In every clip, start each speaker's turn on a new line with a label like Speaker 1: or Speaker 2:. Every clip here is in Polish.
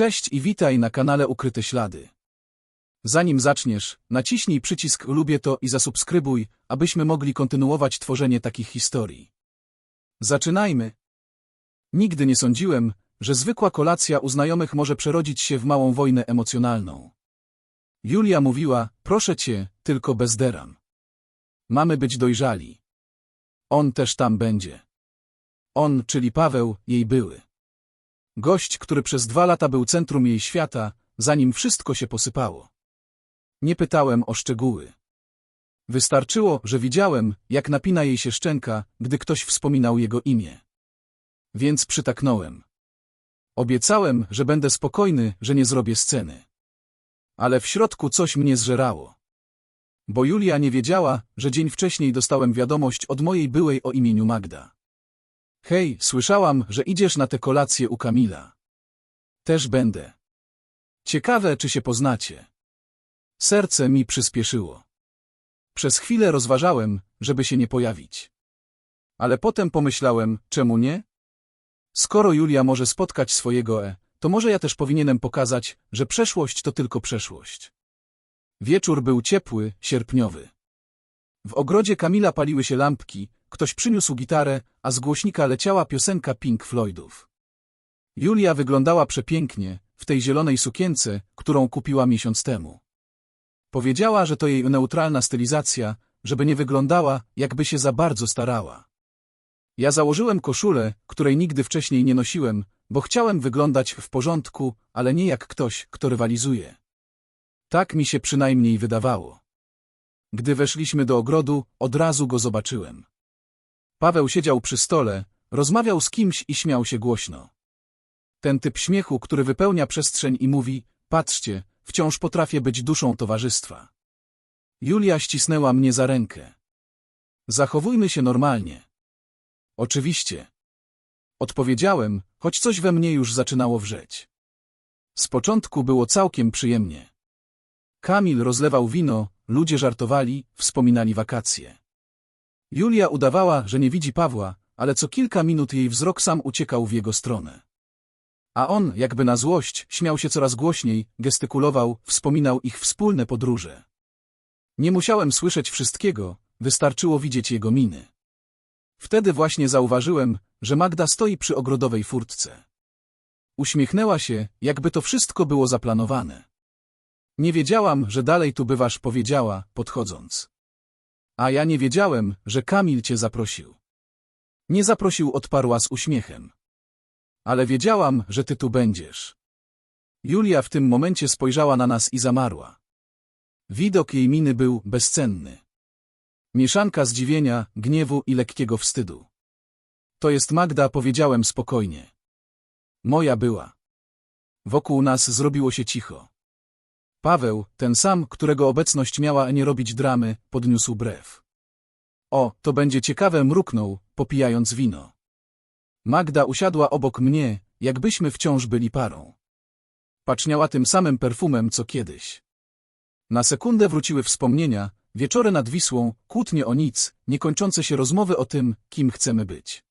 Speaker 1: Cześć i witaj na kanale Ukryte Ślady. Zanim zaczniesz, naciśnij przycisk lubię to i zasubskrybuj, abyśmy mogli kontynuować tworzenie takich historii. Zaczynajmy. Nigdy nie sądziłem, że zwykła kolacja u znajomych może przerodzić się w małą wojnę emocjonalną. Julia mówiła, proszę cię, tylko bez deram. Mamy być dojrzali. On też tam będzie. On, czyli Paweł, jej były. Gość, który przez dwa lata był centrum jej świata, zanim wszystko się posypało. Nie pytałem o szczegóły. Wystarczyło, że widziałem, jak napina jej się szczęka, gdy ktoś wspominał jego imię. Więc przytaknąłem. Obiecałem, że będę spokojny, że nie zrobię sceny. Ale w środku coś mnie zżerało. Bo Julia nie wiedziała, że dzień wcześniej dostałem wiadomość od mojej byłej o imieniu Magda. Hej, słyszałam, że idziesz na tę kolację u Kamila. Też będę. Ciekawe, czy się poznacie. Serce mi przyspieszyło. Przez chwilę rozważałem, żeby się nie pojawić. Ale potem pomyślałem, czemu nie? Skoro Julia może spotkać swojego E, to może ja też powinienem pokazać, że przeszłość to tylko przeszłość. Wieczór był ciepły, sierpniowy. W ogrodzie Kamila paliły się lampki, ktoś przyniósł gitarę, a z głośnika leciała piosenka Pink Floydów. Julia wyglądała przepięknie, w tej zielonej sukience, którą kupiła miesiąc temu. Powiedziała, że to jej neutralna stylizacja, żeby nie wyglądała, jakby się za bardzo starała. Ja założyłem koszulę, której nigdy wcześniej nie nosiłem, bo chciałem wyglądać w porządku, ale nie jak ktoś, kto rywalizuje. Tak mi się przynajmniej wydawało. Gdy weszliśmy do ogrodu, od razu go zobaczyłem. Paweł siedział przy stole, rozmawiał z kimś i śmiał się głośno. Ten typ śmiechu, który wypełnia przestrzeń i mówi, patrzcie, wciąż potrafię być duszą towarzystwa. Julia ścisnęła mnie za rękę. Zachowujmy się normalnie. Oczywiście. Odpowiedziałem, choć coś we mnie już zaczynało wrzeć. Z początku było całkiem przyjemnie. Kamil rozlewał wino, ludzie żartowali, wspominali wakacje. Julia udawała, że nie widzi Pawła, ale co kilka minut jej wzrok sam uciekał w jego stronę. A on, jakby na złość, śmiał się coraz głośniej, gestykulował, wspominał ich wspólne podróże. Nie musiałem słyszeć wszystkiego, wystarczyło widzieć jego miny. Wtedy właśnie zauważyłem, że Magda stoi przy ogrodowej furtce. Uśmiechnęła się, jakby to wszystko było zaplanowane. Nie wiedziałam, że dalej tu bywasz, powiedziała, podchodząc. A ja nie wiedziałem, że Kamil cię zaprosił. Nie zaprosił, odparła z uśmiechem. Ale wiedziałam, że ty tu będziesz. Julia w tym momencie spojrzała na nas i zamarła. Widok jej miny był bezcenny. Mieszanka zdziwienia, gniewu i lekkiego wstydu. To jest Magda, powiedziałem spokojnie. Moja była. Wokół nas zrobiło się cicho. Paweł, ten sam, którego obecność miała nie robić dramy, podniósł brew. O, to będzie ciekawe, mruknął, popijając wino. Magda usiadła obok mnie, jakbyśmy wciąż byli parą. Paczniała tym samym perfumem, co kiedyś. Na sekundę wróciły wspomnienia, wieczory nad Wisłą, kłótnie o nic, niekończące się rozmowy o tym, kim chcemy być.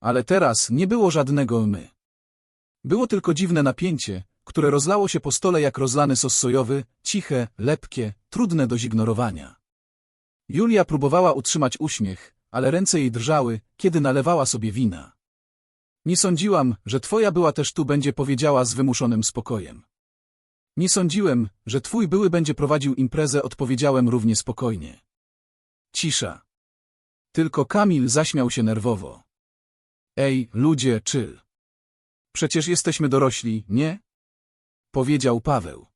Speaker 1: Ale teraz nie było żadnego my. Było tylko dziwne napięcie, które rozlało się po stole jak rozlany sos sojowy, ciche, lepkie, trudne do zignorowania. Julia próbowała utrzymać uśmiech, ale ręce jej drżały, kiedy nalewała sobie wina. Nie sądziłam, że twoja była też tu będzie powiedziała z wymuszonym spokojem. Nie sądziłem, że twój były będzie prowadził imprezę, odpowiedziałem równie spokojnie. Cisza. Tylko Kamil zaśmiał się nerwowo. Ej, ludzie, czyl. Przecież jesteśmy dorośli, nie? Powiedział Paweł.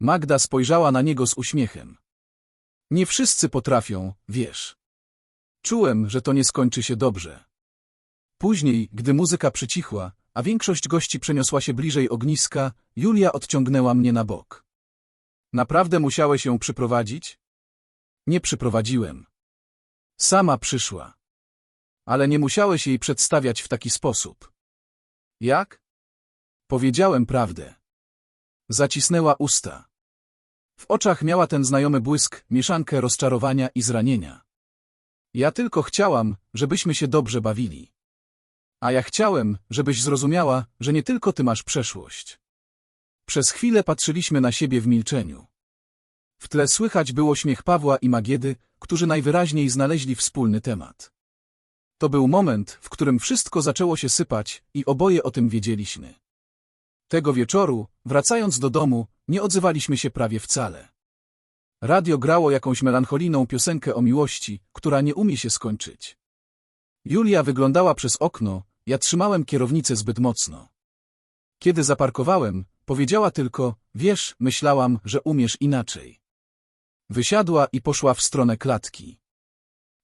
Speaker 1: Magda spojrzała na niego z uśmiechem. Nie wszyscy potrafią, wiesz. Czułem, że to nie skończy się dobrze. Później, gdy muzyka przycichła, a większość gości przeniosła się bliżej ogniska, Julia odciągnęła mnie na bok. Naprawdę musiałeś ją przyprowadzić? Nie przyprowadziłem. Sama przyszła. Ale nie musiałeś jej przedstawiać w taki sposób. Jak? Powiedziałem prawdę. Zacisnęła usta. W oczach miała ten znajomy błysk, mieszankę rozczarowania i zranienia. Ja tylko chciałam, żebyśmy się dobrze bawili. A ja chciałem, żebyś zrozumiała, że nie tylko ty masz przeszłość. Przez chwilę patrzyliśmy na siebie w milczeniu. W tle słychać było śmiech Pawła i Magiedy, którzy najwyraźniej znaleźli wspólny temat. To był moment, w którym wszystko zaczęło się sypać i oboje o tym wiedzieliśmy. Tego wieczoru, wracając do domu, nie odzywaliśmy się prawie wcale. Radio grało jakąś melancholijną piosenkę o miłości, która nie umie się skończyć. Julia wyglądała przez okno, ja trzymałem kierownicę zbyt mocno. Kiedy zaparkowałem, powiedziała tylko, wiesz, myślałam, że umiesz inaczej. Wysiadła i poszła w stronę klatki.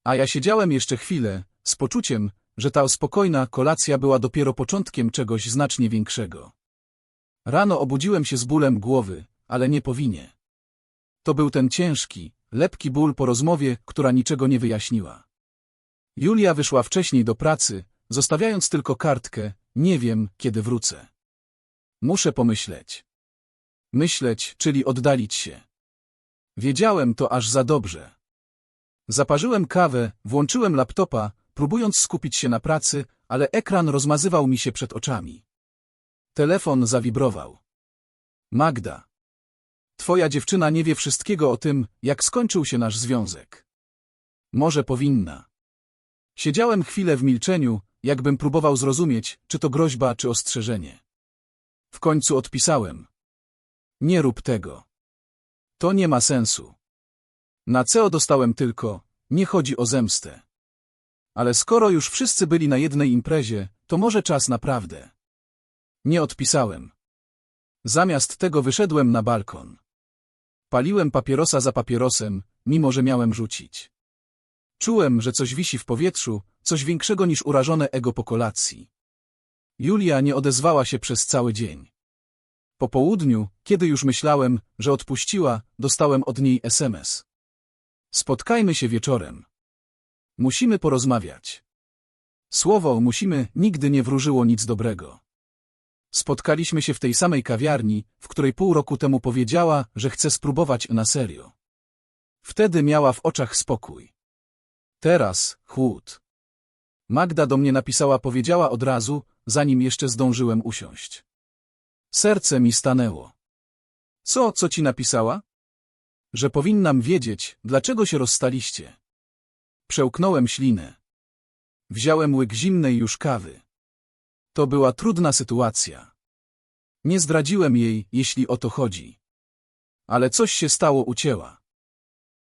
Speaker 1: A ja siedziałem jeszcze chwilę, z poczuciem, że ta spokojna kolacja była dopiero początkiem czegoś znacznie większego. Rano obudziłem się z bólem głowy, ale nie powinie. To był ten ciężki, lepki ból po rozmowie, która niczego nie wyjaśniła. Julia wyszła wcześniej do pracy, zostawiając tylko kartkę, nie wiem, kiedy wrócę. Muszę pomyśleć. Myśleć, czyli oddalić się. Wiedziałem to aż za dobrze. Zaparzyłem kawę, włączyłem laptopa, próbując skupić się na pracy, ale ekran rozmazywał mi się przed oczami. Telefon zawibrował. Magda. Twoja dziewczyna nie wie wszystkiego o tym, jak skończył się nasz związek. Może powinna. Siedziałem chwilę w milczeniu, jakbym próbował zrozumieć, czy to groźba, czy ostrzeżenie. W końcu odpisałem. Nie rób tego. To nie ma sensu. Na CO dostałem tylko, nie chodzi o zemstę. Ale skoro już wszyscy byli na jednej imprezie, to może czas naprawdę. Nie odpisałem. Zamiast tego wyszedłem na balkon. Paliłem papierosa za papierosem, mimo że miałem rzucić. Czułem, że coś wisi w powietrzu, coś większego niż urażone ego po kolacji. Julia nie odezwała się przez cały dzień. Po południu, kiedy już myślałem, że odpuściła, dostałem od niej SMS. Spotkajmy się wieczorem. Musimy porozmawiać. Słowo musimy nigdy nie wróżyło nic dobrego. Spotkaliśmy się w tej samej kawiarni, w której pół roku temu powiedziała, że chce spróbować na serio. Wtedy miała w oczach spokój. Teraz chłód. Magda do mnie napisała, powiedziała od razu, zanim jeszcze zdążyłem usiąść. Serce mi stanęło. Co, co ci napisała? Że powinnam wiedzieć, dlaczego się rozstaliście. Przełknąłem ślinę. Wziąłem łyk zimnej już kawy. To była trudna sytuacja. Nie zdradziłem jej, jeśli o to chodzi. Ale coś się stało ucięła.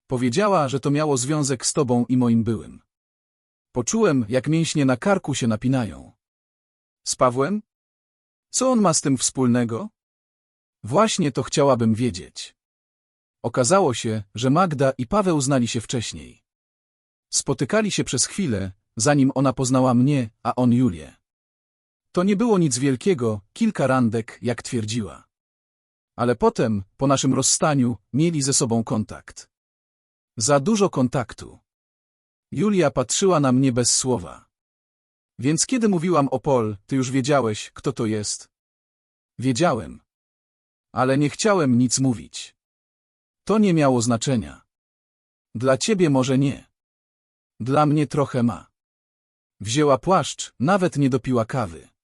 Speaker 1: Powiedziała, że to miało związek z tobą i moim byłym. Poczułem, jak mięśnie na karku się napinają. Z Pawłem? Co on ma z tym wspólnego? Właśnie to chciałabym wiedzieć. Okazało się, że Magda i Paweł znali się wcześniej. Spotykali się przez chwilę, zanim ona poznała mnie, a on Julię. To nie było nic wielkiego, kilka randek, jak twierdziła. Ale potem, po naszym rozstaniu, mieli ze sobą kontakt. Za dużo kontaktu. Julia patrzyła na mnie bez słowa. Więc kiedy mówiłam o Pol, ty już wiedziałeś, kto to jest? Wiedziałem. Ale nie chciałem nic mówić. To nie miało znaczenia. Dla ciebie może nie. Dla mnie trochę ma. Wzięła płaszcz, nawet nie dopiła kawy.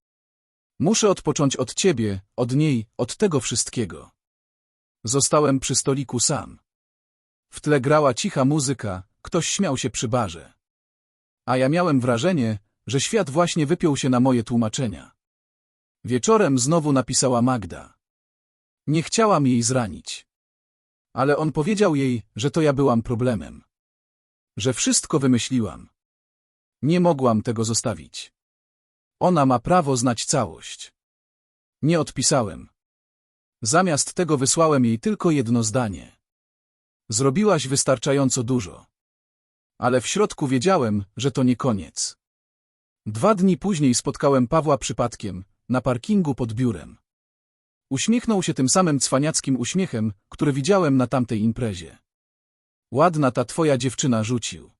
Speaker 1: Muszę odpocząć od ciebie, od niej, od tego wszystkiego. Zostałem przy stoliku sam. W tle grała cicha muzyka, ktoś śmiał się przy barze. A ja miałem wrażenie, że świat właśnie wypiął się na moje tłumaczenia. Wieczorem znowu napisała Magda. Nie chciałam jej zranić. Ale on powiedział jej, że to ja byłam problemem. Że wszystko wymyśliłam. Nie mogłam tego zostawić. Ona ma prawo znać całość. Nie odpisałem. Zamiast tego wysłałem jej tylko jedno zdanie. Zrobiłaś wystarczająco dużo. Ale w środku wiedziałem, że to nie koniec. Dwa dni później spotkałem Pawła przypadkiem, na parkingu pod biurem. Uśmiechnął się tym samym cwaniackim uśmiechem, który widziałem na tamtej imprezie. Ładna ta twoja dziewczyna rzucił.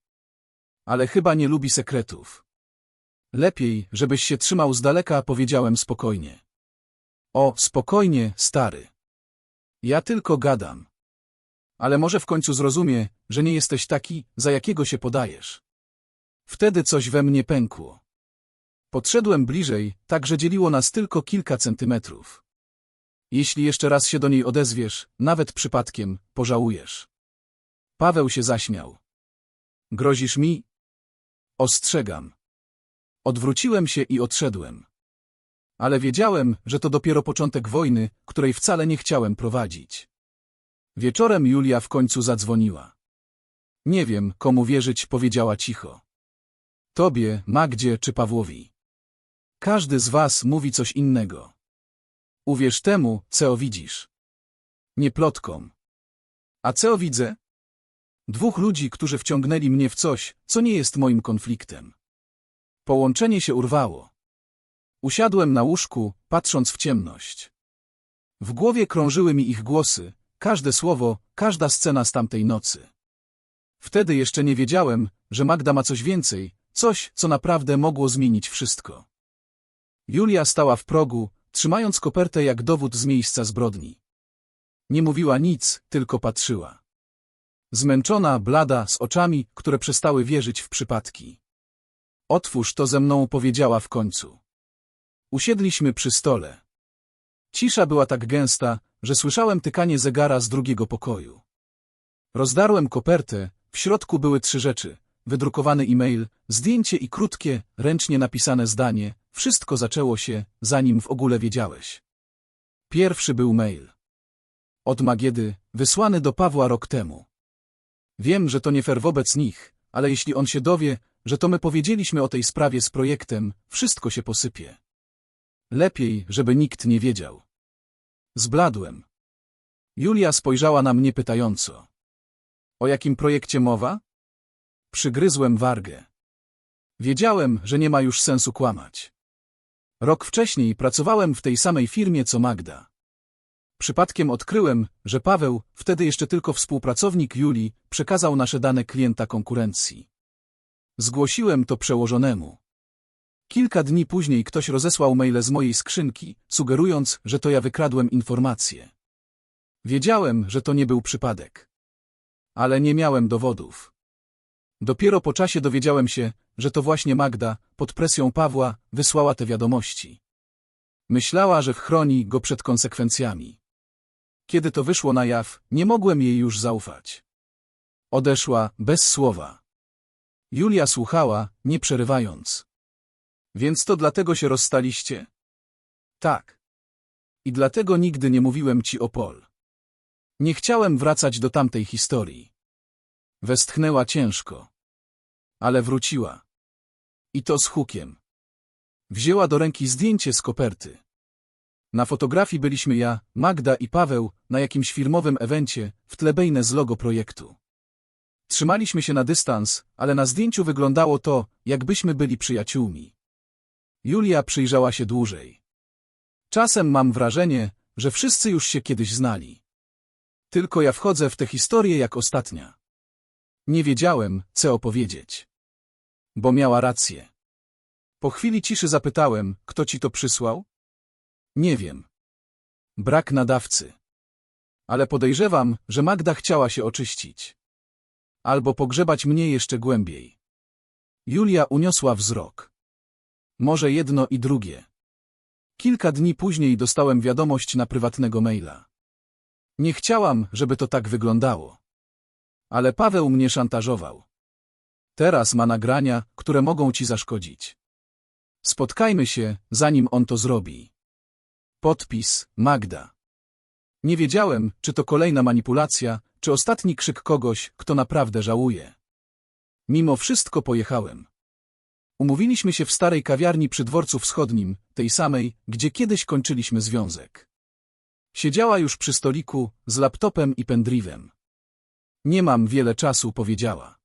Speaker 1: Ale chyba nie lubi sekretów. Lepiej, żebyś się trzymał z daleka, powiedziałem spokojnie. O, spokojnie, stary. Ja tylko gadam. Ale może w końcu zrozumie, że nie jesteś taki, za jakiego się podajesz. Wtedy coś we mnie pękło. Podszedłem bliżej, tak że dzieliło nas tylko kilka centymetrów. Jeśli jeszcze raz się do niej odezwiesz, nawet przypadkiem, pożałujesz. Paweł się zaśmiał. Grozisz mi? Ostrzegam. Odwróciłem się i odszedłem. Ale wiedziałem, że to dopiero początek wojny, której wcale nie chciałem prowadzić. Wieczorem Julia w końcu zadzwoniła. Nie wiem, komu wierzyć, powiedziała cicho. Tobie, Magdzie czy Pawłowi. Każdy z was mówi coś innego. Uwierz temu, co widzisz. Nie plotkom. A co widzę? Dwóch ludzi, którzy wciągnęli mnie w coś, co nie jest moim konfliktem. Połączenie się urwało. Usiadłem na łóżku, patrząc w ciemność. W głowie krążyły mi ich głosy, każde słowo, każda scena z tamtej nocy. Wtedy jeszcze nie wiedziałem, że Magda ma coś więcej, coś, co naprawdę mogło zmienić wszystko. Julia stała w progu, trzymając kopertę jak dowód z miejsca zbrodni. Nie mówiła nic, tylko patrzyła. Zmęczona, blada, z oczami, które przestały wierzyć w przypadki. Otwórz to ze mną, powiedziała w końcu. Usiedliśmy przy stole. Cisza była tak gęsta, że słyszałem tykanie zegara z drugiego pokoju. Rozdarłem kopertę, w środku były trzy rzeczy. Wydrukowany e-mail, zdjęcie i krótkie, ręcznie napisane zdanie. Wszystko zaczęło się, zanim w ogóle wiedziałeś. Pierwszy był mail. Od Magiedy, wysłany do Pawła rok temu. Wiem, że to nie fair wobec nich, ale jeśli on się dowie, że to my powiedzieliśmy o tej sprawie z projektem, wszystko się posypie. Lepiej, żeby nikt nie wiedział. Zbladłem. Julia spojrzała na mnie pytająco. O jakim projekcie mowa? Przygryzłem wargę. Wiedziałem, że nie ma już sensu kłamać. Rok wcześniej pracowałem w tej samej firmie co Magda. Przypadkiem odkryłem, że Paweł, wtedy jeszcze tylko współpracownik Julii, przekazał nasze dane klienta konkurencji. Zgłosiłem to przełożonemu. Kilka dni później ktoś rozesłał maile z mojej skrzynki, sugerując, że to ja wykradłem informacje. Wiedziałem, że to nie był przypadek. Ale nie miałem dowodów. Dopiero po czasie dowiedziałem się, że to właśnie Magda, pod presją Pawła, wysłała te wiadomości. Myślała, że chroni go przed konsekwencjami. Kiedy to wyszło na jaw, nie mogłem jej już zaufać. Odeszła, bez słowa. Julia słuchała, nie przerywając. Więc to dlatego się rozstaliście? Tak. I dlatego nigdy nie mówiłem ci o Pol. Nie chciałem wracać do tamtej historii. Westchnęła ciężko. Ale wróciła. I to z hukiem. Wzięła do ręki zdjęcie z koperty. Na fotografii byliśmy ja, Magda i Paweł na jakimś firmowym evencie, w tle bejne z logo projektu. Trzymaliśmy się na dystans, ale na zdjęciu wyglądało to, jakbyśmy byli przyjaciółmi. Julia przyjrzała się dłużej. Czasem mam wrażenie, że wszyscy już się kiedyś znali. Tylko ja wchodzę w tę historię jak ostatnia. Nie wiedziałem, co opowiedzieć. Bo miała rację. Po chwili ciszy zapytałem, kto ci to przysłał? Nie wiem. Brak nadawcy. Ale podejrzewam, że Magda chciała się oczyścić. Albo pogrzebać mnie jeszcze głębiej. Julia uniosła wzrok. Może jedno i drugie. Kilka dni później dostałem wiadomość na prywatnego maila. Nie chciałam, żeby to tak wyglądało. Ale Paweł mnie szantażował. Teraz ma nagrania, które mogą ci zaszkodzić. Spotkajmy się, zanim on to zrobi. Podpis Magda. Nie wiedziałem, czy to kolejna manipulacja, czy ostatni krzyk kogoś, kto naprawdę żałuje. Mimo wszystko pojechałem. Umówiliśmy się w starej kawiarni przy dworcu wschodnim, tej samej, gdzie kiedyś kończyliśmy związek. Siedziała już przy stoliku, z laptopem i pendriwem. Nie mam wiele czasu, powiedziała.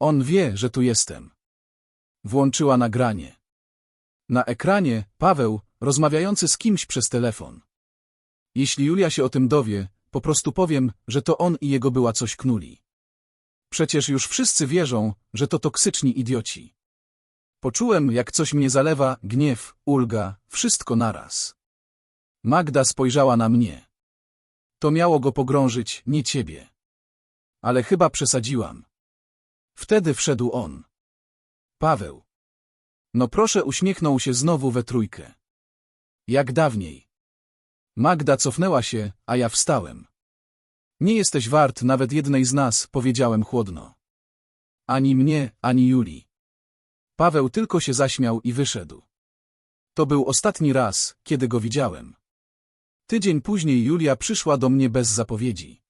Speaker 1: On wie, że tu jestem. Włączyła nagranie. Na ekranie Paweł, rozmawiający z kimś przez telefon. Jeśli Julia się o tym dowie, po prostu powiem, że to on i jego była coś knuli. Przecież już wszyscy wierzą, że to toksyczni idioci. Poczułem, jak coś mnie zalewa, gniew, ulga, wszystko naraz. Magda spojrzała na mnie. To miało go pogrążyć, nie ciebie. Ale chyba przesadziłam. Wtedy wszedł on. Paweł. No proszę uśmiechnął się znowu we trójkę. Jak dawniej. Magda cofnęła się, a ja wstałem. Nie jesteś wart nawet jednej z nas, powiedziałem chłodno. Ani mnie, ani Julii. Paweł tylko się zaśmiał i wyszedł. To był ostatni raz, kiedy go widziałem. Tydzień później Julia przyszła do mnie bez zapowiedzi.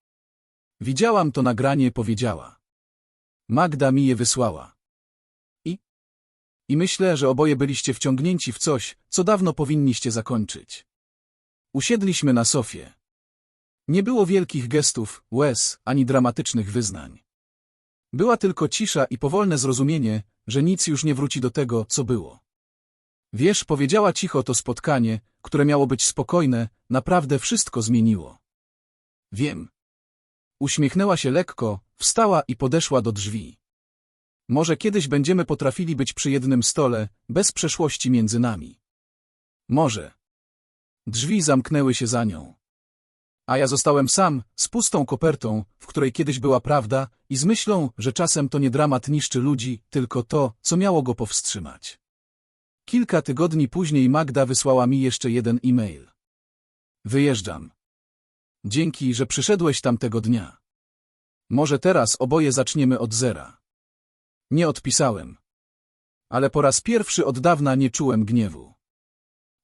Speaker 1: Widziałam to nagranie, powiedziała. Magda mi je wysłała. I? I myślę, że oboje byliście wciągnięci w coś, co dawno powinniście zakończyć. Usiedliśmy na sofie. Nie było wielkich gestów, łez, ani dramatycznych wyznań. Była tylko cisza i powolne zrozumienie, że nic już nie wróci do tego, co było. Wiesz, powiedziała cicho to spotkanie, które miało być spokojne, naprawdę wszystko zmieniło. Wiem. Uśmiechnęła się lekko, wstała i podeszła do drzwi. Może kiedyś będziemy potrafili być przy jednym stole, bez przeszłości między nami. Może. Drzwi zamknęły się za nią. A ja zostałem sam, z pustą kopertą, w której kiedyś była prawda, i z myślą, że czasem to nie dramat niszczy ludzi, tylko to, co miało go powstrzymać. Kilka tygodni później Magda wysłała mi jeszcze jeden e-mail. Wyjeżdżam. Dzięki, że przyszedłeś tamtego dnia. Może teraz oboje zaczniemy od zera. Nie odpisałem. Ale po raz pierwszy od dawna nie czułem gniewu.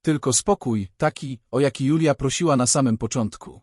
Speaker 1: Tylko spokój, taki, o jaki Julia prosiła na samym początku.